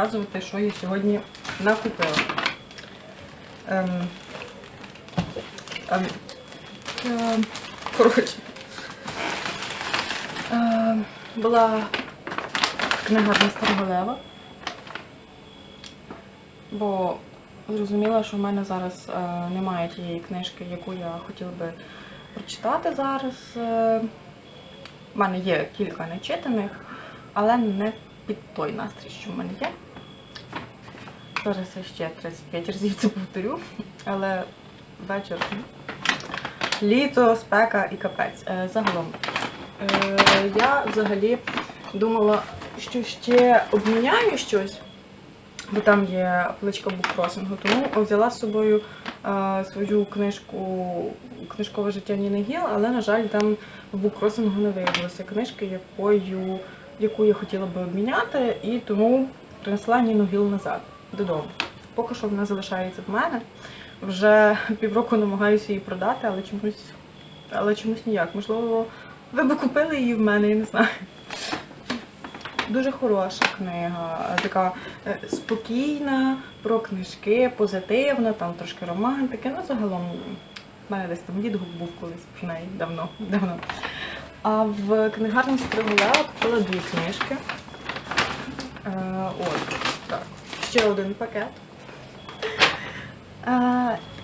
показувати, що я сьогодні накупила. Ем, ем, ем, коротше. Ем, була книгарня Староголева. Бо зрозуміла, що в мене зараз е, немає тієї книжки, яку я хотіла би прочитати зараз. Е, в мене є кілька нечитаних, але не під той настрій, що в мене є. Зараз ще 35 разів це повторю, але вечір. Літо, спека і капець. Е, Загалом. Е, Я взагалі думала, що ще обміняю щось, бо там є поличка буккросингу, тому взяла з собою е, свою книжку Книжкове життя Ніни Гіл, але, на жаль, там в буккросингу не виявилося книжки, якою, яку я хотіла би обміняти, і тому принесла Ніну Гіл назад додому. Поки що вона залишається в мене. Вже півроку намагаюся її продати, але чомусь, але чомусь ніяк. Можливо, ви би купили її в мене, я не знаю. Дуже хороша книга, така е, спокійна, про книжки, позитивна, там трошки романтики. Ну, загалом, в мене десь там дід був колись в неї давно, давно. А в книгарні Стриголева купила дві книжки. Е, от. Ще один пакет.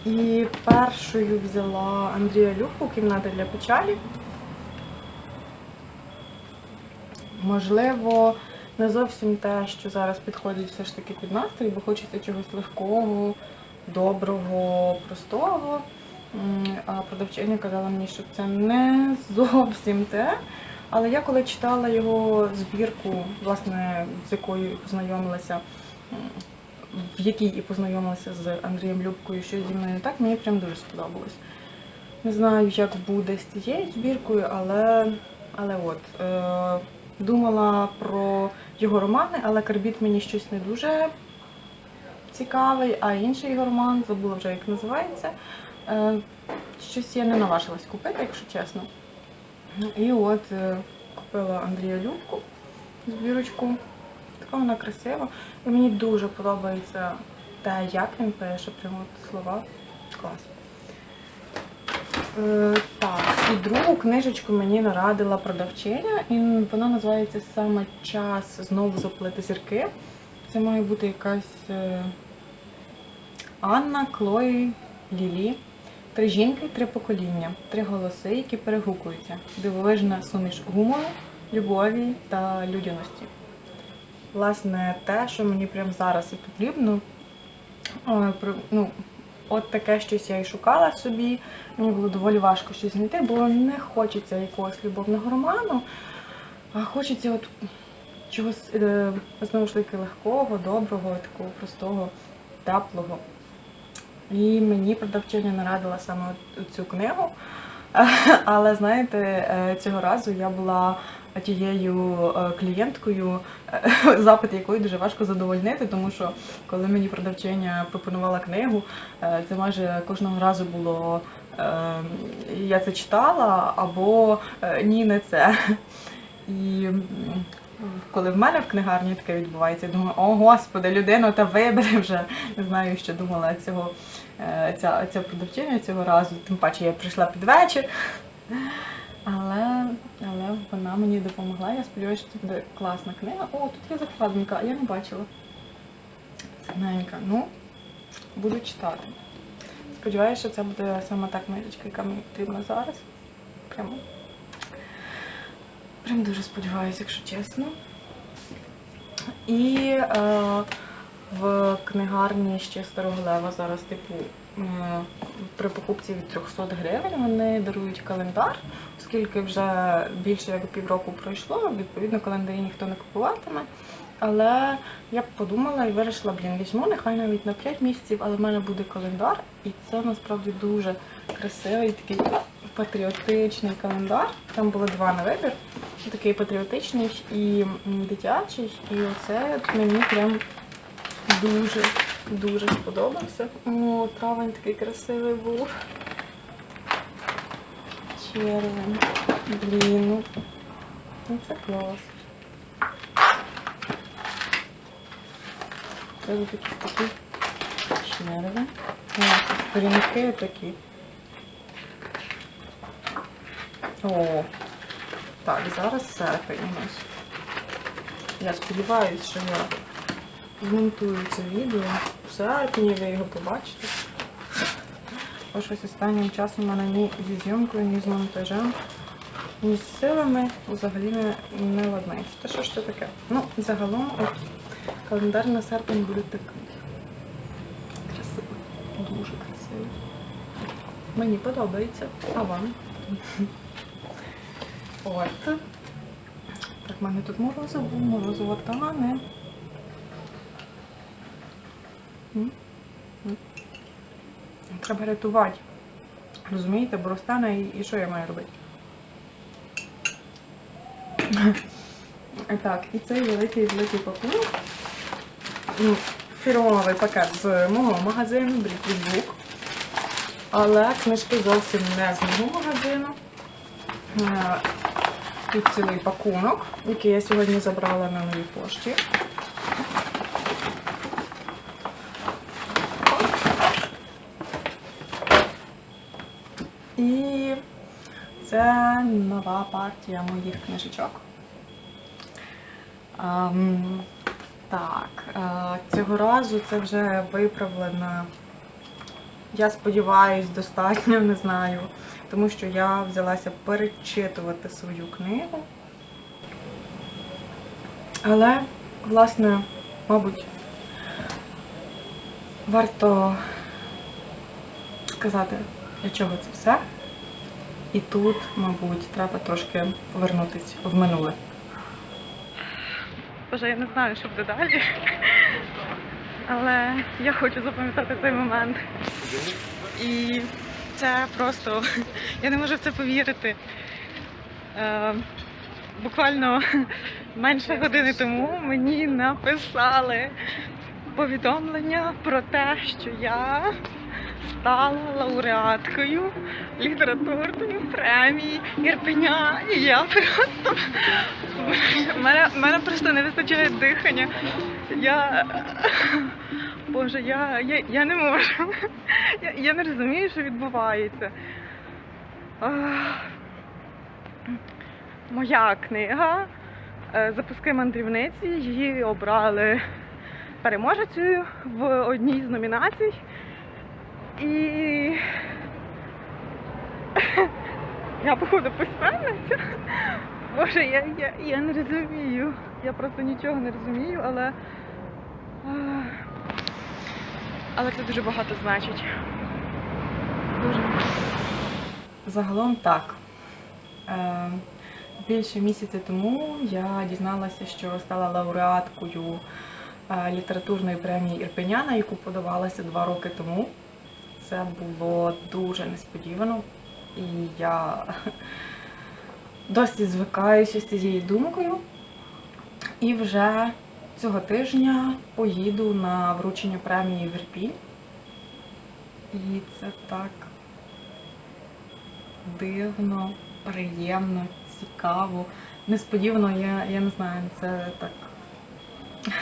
І першою взяла Андрія Любку кімната для печалі. Можливо, не зовсім те, що зараз підходить все ж таки під настрій, бо хочеться чогось легкого, доброго, простого. А продавчиня казала мені, що це не зовсім те. Але я коли читала його збірку, власне, з якою познайомилася, в якій і познайомилася з Андрієм Любкою, що зі мною так, мені прям дуже сподобалось. Не знаю, як буде з цією збіркою, але, але от. Е, думала про його романи, але Карбіт мені щось не дуже цікавий, а інший його роман, забула вже як називається. Е, щось я не наважилась купити, якщо чесно. І от е, купила Андрія Любку збірочку. Така вона красива. І мені дуже подобається те, як він пише, прямо слова. Клас. Е, так, і другу книжечку мені нарадила продавчиня, і вона називається саме час знову заплити зірки. Це має бути якась е, Анна, Клої, Лілі. Три жінки, три покоління, три голоси, які перегукуються. Дивовижна суміш гумору, любові та людяності. Власне, те, що мені прямо зараз і потрібно. Е, Ну, от таке щось я і шукала собі. Мені було доволі важко щось знайти, бо не хочеться якогось любовного роману, а хочеться от чогось е, знову ж таки легкого, доброго, такого простого, теплого. І мені продавчиня нарадила саме цю книгу. Але знаєте, е, цього разу я була тією е, клієнткою, е, запит якої дуже важко задовольнити, тому що коли мені продавчиня пропонувала книгу, е, це майже кожного разу було я це читала або ні, не це. І коли в мене в книгарні таке відбувається, я думаю, о господи, людину та вибери вже. Не знаю, що думала цього ця, ця продавчиня цього разу. Тим паче я прийшла під вечір. Але, але вона мені допомогла. Я сподіваюся, що це буде класна книга. О, тут є закладинка, я не бачила. Цінненька. Ну, буду читати. Сподіваюся, що це буде саме та книжечка, яка мені потрібна зараз. Прямо. Прям дуже сподіваюся, якщо чесно. І е, в книгарні ще Старого Лева зараз, типу, при покупці від 300 гривень вони дарують календар, оскільки вже більше як півроку пройшло, відповідно календарі ніхто не купуватиме. Але я подумала і вирішила, блін, візьму, нехай навіть на 5 місяців, але в мене буде календар, і це насправді дуже красивий, такий патріотичний календар. Там було два на вибір. Такий патріотичний і дитячий. І оце мені прям дуже, дуже сподобався. О, травень такий красивий був. Червень. Блін, ну, ну це клас. Це такі такі черви. Сторінки такі. О, так, зараз серпень у нас. Я сподіваюся, що я змонтую це відео в серпні, ви його побачите. Бо щось останнім часом в мене ні зі зйомкою, ні з монтажем, ні з силами взагалі не, не ладнається. Та що ж це таке? Ну, загалом от, календар на серпень буде такий. Красивий. Дуже красивий. Мені подобається. А вам? От. Так, в мене тут морозиво, морозиво тане. М? М. Треба рятувати. Розумієте, бо розтане і, що я маю робити? Так, і цей великий великий пакунок. Ну, Фірмовий пакет з мого магазину Book. Але книжки зовсім не з мого магазину. Е, Тут цілий пакунок, який я сьогодні забрала на новій пошті. І це нова партія моїх книжечок. Ем, так, е, цього разу це вже виправлена. Я сподіваюсь, достатньо, не знаю. Тому що я взялася перечитувати свою книгу. Але, власне, мабуть, варто сказати, для чого це все. І тут, мабуть, треба трошки повернутися в минуле. Боже, я не знаю, що буде далі. Але я хочу запам'ятати цей момент. І це просто. Я не можу в це повірити. Е, буквально менше години тому мені написали повідомлення про те, що я стала лауреаткою літературної премії Ірпеня. І я просто. Мене, мене просто не вистачає дихання. Я. Боже, я, я, я не можу. Я, я не розумію, що відбувається. Моя книга е, Запуски мандрівниці. Її обрали переможецею в одній з номінацій. І я, походу, письменниця. Боже, я, я, я не розумію. Я просто нічого не розумію, але. але це дуже багато значить. Дуже. Загалом так. Е, більше місяця тому я дізналася, що стала лауреаткою е, літературної премії Ірпеня, на яку подавалася два роки тому. Це було дуже несподівано. І я досі звикаюся з цією думкою. І вже цього тижня поїду на вручення премії в Ірпінь. І це так дивно, приємно, цікаво. Несподівано, я, я не знаю, це так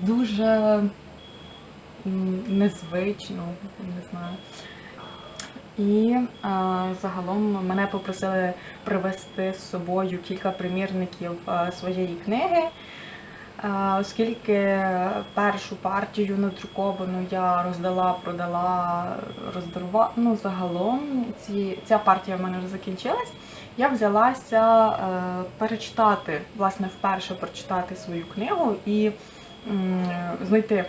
дуже м, незвично, не знаю. І а, загалом мене попросили привезти з собою кілька примірників а, своєї книги. А, Оскільки першу партію надруковану я роздала, продала, роздарувала. Ну, загалом ці, ця партія в мене вже закінчилась. Я взялася е, перечитати, власне, вперше прочитати свою книгу і м, знайти,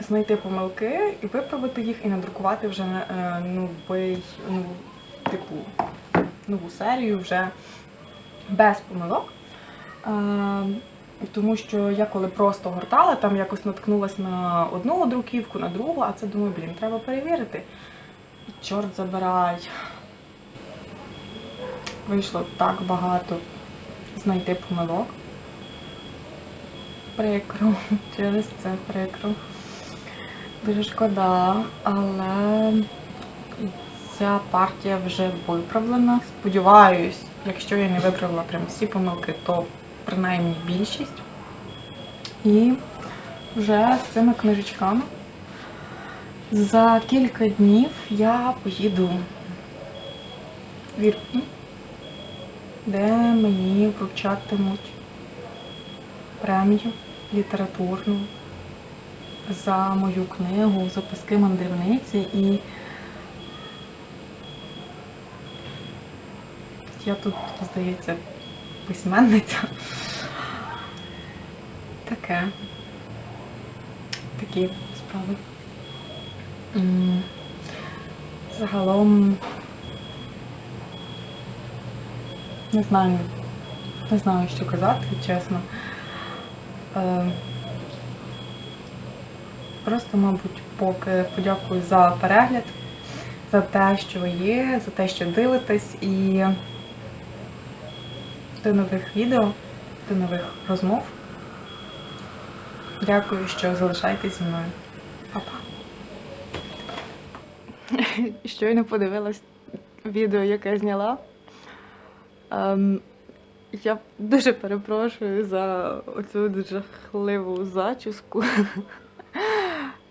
знайти помилки і виправити їх, і надрукувати вже е, новий, ну, типу, нову серію вже без помилок. Е, тому що я коли просто гортала, там якось наткнулася на одну друківку, на другу, а це думаю, блін, треба перевірити. Чорт забирай. Вийшло так багато знайти помилок. Прикро, через це прикро. Дуже шкода, але ця партія вже виправлена. Сподіваюсь, якщо я не виправила прям всі помилки, то принаймні більшість. І вже з цими книжечками. За кілька днів я поїду в Ірпінь, де мені вручатимуть премію літературну за мою книгу Записки мандрівниці і я тут, здається, письменниця. Таке. Такі справи. Загалом не знаю, не знаю, що казати, чесно. Просто, мабуть, поки подякую за перегляд, за те, що ви є, за те, що дивитесь, і до нових відео, до нових розмов. Дякую, що залишаєтесь зі мною. Па-па. Щойно подивилась відео, яке я зняла. Ем, я дуже перепрошую за оцю жахливу зачіску.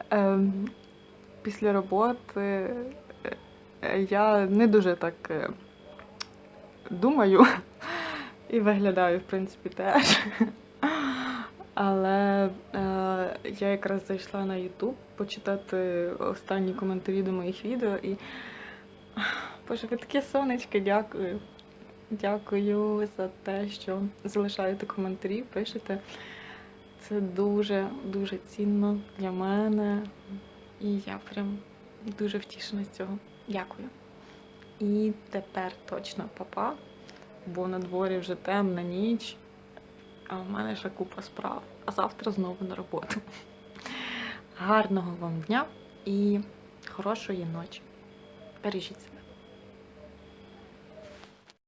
Ем, після роботи е, я не дуже так е, думаю і виглядаю, в принципі, теж. Але е, я якраз зайшла на YouTube почитати останні коментарі до моїх відео і. Боже, ви таке сонечко, дякую. Дякую за те, що залишаєте коментарі, пишете. Це дуже дуже цінно для мене. І я прям дуже втішена з цього. Дякую. І тепер точно папа, бо на дворі вже темна ніч, а в мене ще купа справ. А завтра знову на роботу. Гарного вам дня і хорошої ночі. Бережіть себе.